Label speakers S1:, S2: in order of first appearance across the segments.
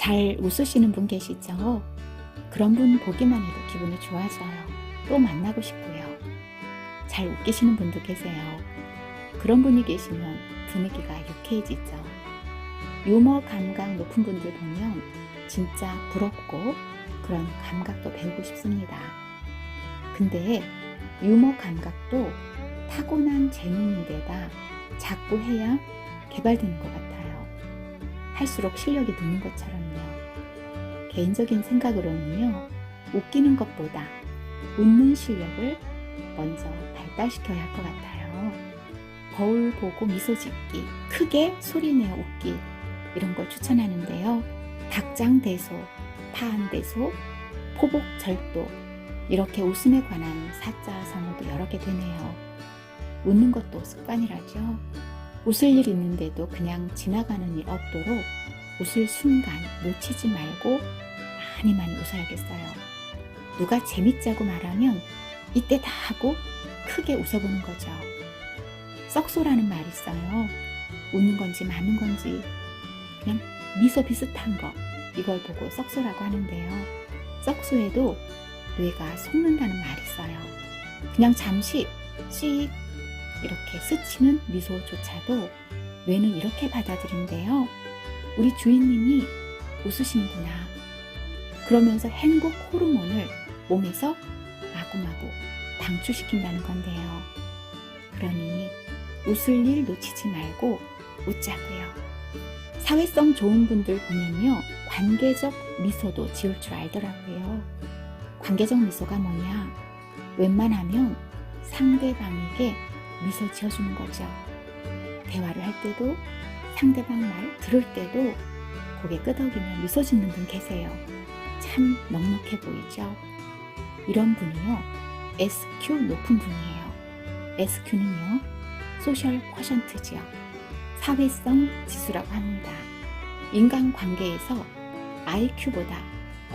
S1: 잘 웃으시는 분 계시죠? 그런 분 보기만 해도 기분이 좋아져요. 또 만나고 싶고요. 잘 웃기시는 분도 계세요. 그런 분이 계시면 분위기가 유쾌해지죠. 유머 감각 높은 분들 보면 진짜 부럽고 그런 감각도 배우고 싶습니다. 근데 유머 감각도 타고난 재능인데다 자꾸 해야 개발되는 것 같아요. 할수록 실력이 느는 것처럼요. 개인적인 생각으로는요, 웃기는 것보다 웃는 실력을 먼저 발달시켜야 할 것 같아요. 거울 보고 미소 짓기, 크게 소리내어 웃기, 이런 걸 추천하는데요. 닭장대소, 파한대소, 포복절도, 이렇게 웃음에 관한 사자 성어도 여러 개 되네요. 웃는 것도 습관이라죠. 웃을 일 있는데도 그냥 지나가는 일 없도록 웃을 순간 놓치지 말고 많이 많이 웃어야겠어요. 누가 재밌자고 말하면 이때 다 하고 크게 웃어보는 거죠. 썩소라는 말이 있어요. 웃는 건지 마는 건지 그냥 미소 비슷한 거 이걸 보고 썩소라고 하는데요. 썩소에도 뇌가 속는다는 말이 있어요. 그냥 잠시 씩 이렇게 스치는 미소조차도 뇌는 이렇게 받아들인대요. 우리 주인님이 웃으시는구나. 그러면서 행복 호르몬을 몸에서 마구마구 방출시킨다는 건데요. 그러니 웃을 일 놓치지 말고 웃자고요. 사회성 좋은 분들 보면요. 관계적 미소도 지을 줄 알더라고요. 관계적 미소가 뭐냐? 웬만하면 상대방에게 미소 지어주는 거죠. 대화를 할 때도 상대방 말 들을 때도 고개 끄덕이며 미소 짓는 분 계세요. 참 넉넉해 보이죠? 이런 분이요. SQ 높은 분이에요. SQ는요. 소셜 쿼션트지요. 사회성 지수라고 합니다. 인간 관계에서 IQ보다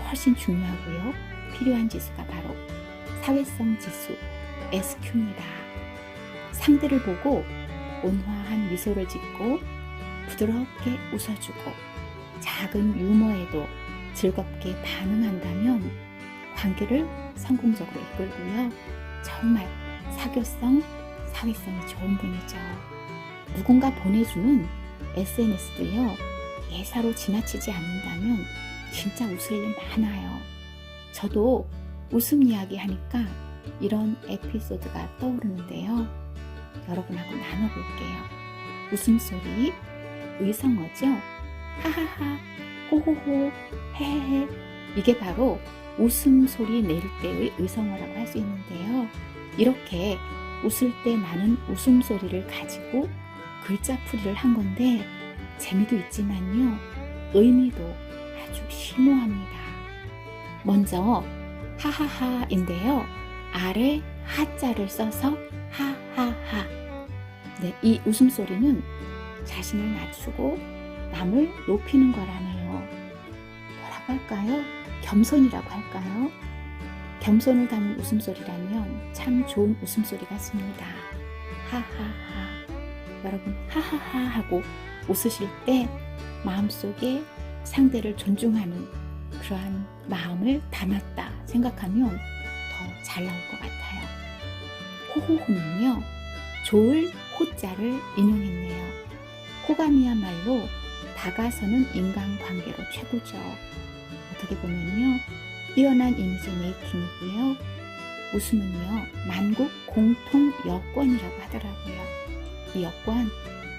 S1: 훨씬 중요하고요. 필요한 지수가 바로 사회성 지수 SQ입니다. 상대를 보고 온화한 미소를 짓고 부드럽게 웃어주고 작은 유머에도 즐겁게 반응한다면 관계를 성공적으로 이끌고요. 정말 사교성, 사회성이 좋은 분이죠. 누군가 보내주는 SNS도요, 예사로 지나치지 않는다면 진짜 웃을 일 많아요. 저도 웃음 이야기 하니까 이런 에피소드가 떠오르는데요. 여러분하고 나눠볼게요. 웃음소리, 의성어죠? 하하하, 호호호, 헤헤헤. 이게 바로 웃음소리 낼 때의 의성어라고 할 수 있는데요. 이렇게 웃을 때 나는 웃음소리를 가지고 글자풀이를 한 건데 재미도 있지만요. 의미도 아주 심오합니다. 먼저 하하하인데요. 아래 하자를 써서 하하하. 네, 이 웃음소리는 자신을 낮추고 남을 높이는 거라네요. 뭐라고 할까요? 겸손이라고 할까요? 겸손을 담은 웃음소리라면 참 좋은 웃음소리 같습니다. 하하하. 여러분, 하하하 하고 웃으실 때 마음속에 상대를 존중하는 그러한 마음을 담았다 생각하면 더 잘 나올 것 같아요. 호호호는요, 좋을 호자를 인용했네요. 호감이야말로 다가서는 인간관계로 최고죠. 어떻게 보면요, 뛰어난 이미지 메이킹이고요. 웃음은요, 만국 공통 여권이라고 하더라고요. 이 여권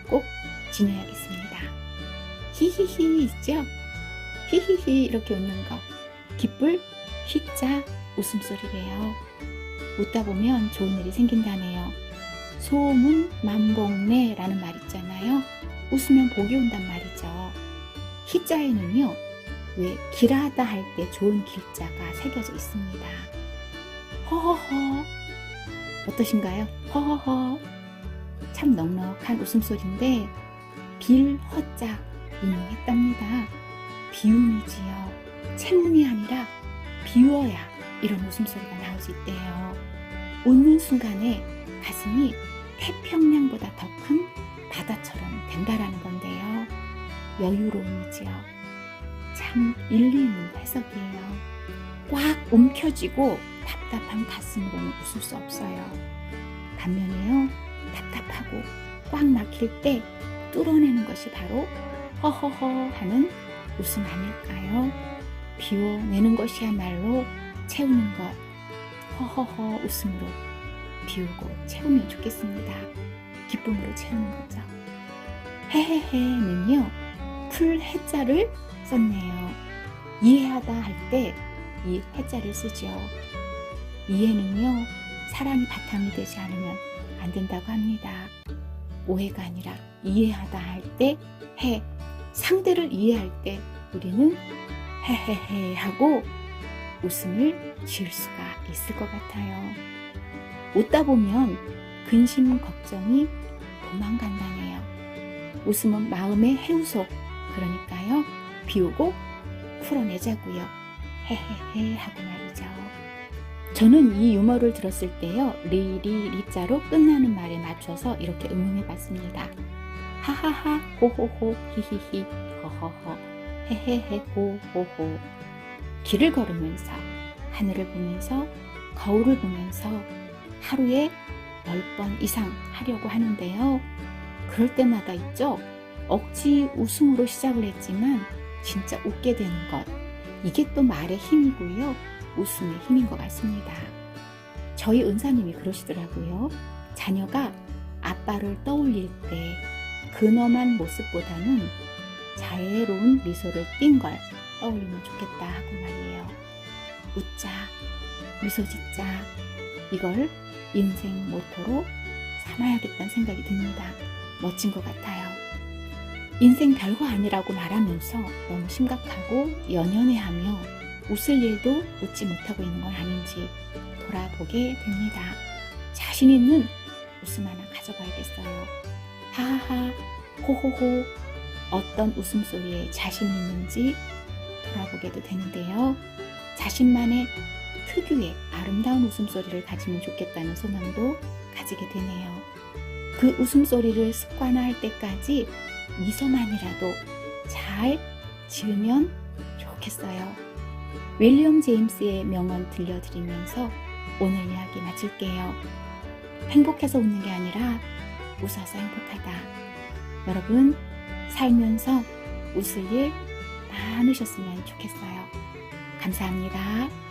S1: 꼭 지녀야겠습니다. 히히히 있죠? 히히히 이렇게 웃는 거. 기쁠 히자 웃음소리래요. 웃다 보면 좋은 일이 생긴다네요. 소문 만복내라는 말 있잖아요. 웃으면 복이 온단 말이죠. 히자에는요. 왜 길하다 할 때 좋은 길자가 새겨져 있습니다. 허허허 어떠신가요? 허허허 참 넉넉한 웃음소리인데 빌 허자 인용했답니다. 비움이지요. 채문이 아니라 비워야 이런 웃음소리가 나올 수 있대요. 웃는 순간에 가슴이 태평양보다 더 큰 바다처럼 된다라는 건데요. 여유로움이지요. 참 일리 있는 해석이에요. 꽉 움켜쥐고 답답한 가슴으로는 웃을 수 없어요. 반면에요, 답답하고 꽉 막힐 때 뚫어내는 것이 바로 허허허 하는 웃음 아닐까요? 비워내는 것이야말로 채우는 것, 허허허 웃음으로 비우고 채우면 좋겠습니다. 기쁨으로 채우는 거죠. 헤헤헤는요, 풀 해자를 썼네요. 이해하다 할 때 이 해자를 쓰죠. 이해는요, 사랑이 바탕이 되지 않으면 안 된다고 합니다. 오해가 아니라 이해하다 할 때 해, 상대를 이해할 때 우리는 헤헤헤 하고 웃음을 지을 수가 있을 것 같아요. 웃다 보면 근심 걱정이 도망간다네요. 웃음은 마음의 해우소, 그러니까요. 비우고 풀어내자고요. 헤헤헤 하고 말이죠. 저는 이 유머를 들었을 때요. 리리 리자로 끝나는 말에 맞춰서 이렇게 응용해 봤습니다. 하하하 호호호 히히히 허허허 헤헤헤 호호호 길을 걸으면서 하늘을 보면서 거울을 보면서 하루에 10번 이상 하려고 하는데요. 그럴 때마다 있죠. 억지 웃음으로 시작을 했지만 진짜 웃게 되는 것. 이게 또 말의 힘이고요. 웃음의 힘인 것 같습니다. 저희 은사님이 그러시더라고요. 자녀가 아빠를 떠올릴 때 근엄한 모습보다는 자애로운 미소를 띈걸 떠올리면 좋겠다 하고 말이에요. 웃자, 미소 짓자, 이걸 인생 모토로 삼아야겠다는 생각이 듭니다. 멋진 것 같아요. 인생 별거 아니라고 말하면서 너무 심각하고 연연해하며 웃을 일도 웃지 못하고 있는 건 아닌지 돌아보게 됩니다. 자신 있는 웃음 하나 가져봐야겠어요. 하하, 호호호, 어떤 웃음소리에 자신이 있는지 돌아보게도 되는데요. 자신만의 특유의 아름다운 웃음소리를 가지면 좋겠다는 소망도 가지게 되네요. 그 웃음소리를 습관화할 때까지 미소만이라도 잘 지으면 좋겠어요. 윌리엄 제임스의 명언 들려드리면서 오늘 이야기 마칠게요. 행복해서 웃는 게 아니라 웃어서 행복하다. 여러분, 살면서 웃을 일 많으셨으면 좋겠어요. 감사합니다.